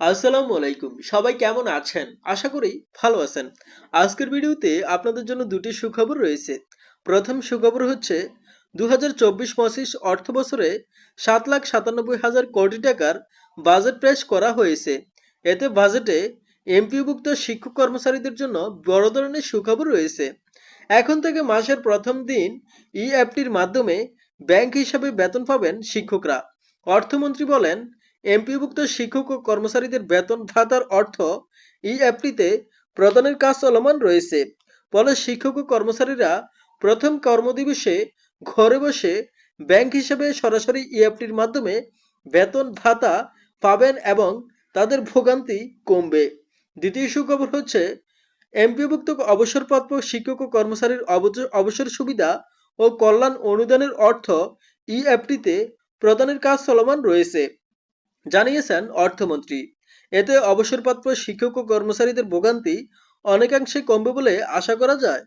আসসালামু আলাইকুম। সবাই কেমন আছেন? আশা করি ভালো আছেন। আজকের ভিডিওতে আপনাদের জন্য দুটি সুখবর রয়েছে। প্রথম সুখবর হচ্ছে দু হাজার অর্থ বছরে সাত লাখ সাতানব্বই হাজার কোটি টাকার বাজেট করা হয়েছে। এতে বাজেটে এমপিভুক্ত শিক্ষক কর্মচারীদের জন্য বড় ধরনের সুখবর রয়েছে। এখন থেকে মাসের প্রথম দিন ই অ্যাপটির মাধ্যমে ব্যাংক হিসাবে বেতন পাবেন শিক্ষকরা। অর্থমন্ত্রী বলেন এমপিভুক্ত শিক্ষক ও কর্মচারীদের বেতন ভাতার অর্থ অ্যাপটিতে প্রদানের কাজ চলমান রয়েছে। ফলে শিক্ষক ও কর্মচারীরা প্রথম কর্মদিবসে ঘরে বসে ব্যাংক হিসেবে সরাসরি ই অ্যাপটির মাধ্যমে বেতন ভাতা পাবেন এবং তাদের ভোগান্তি কমবে। দ্বিতীয় সুখবর হচ্ছে, এমপিভুক্ত অবসরপ্রাপ্ত শিক্ষক ও কর্মচারীর অবসর সুবিধা ও কল্যাণ অনুদানের অর্থ ই অ্যাপটিতে প্রদানের কাজ চলমান রয়েছে। জানিয়েছেন অর্থমন্ত্রী। এতে অবসরপ্রাপ্ত শিক্ষক ও কর্মচারীদের ভোগান্তি অনেকাংশে কমবে বলে আশা করা যায়।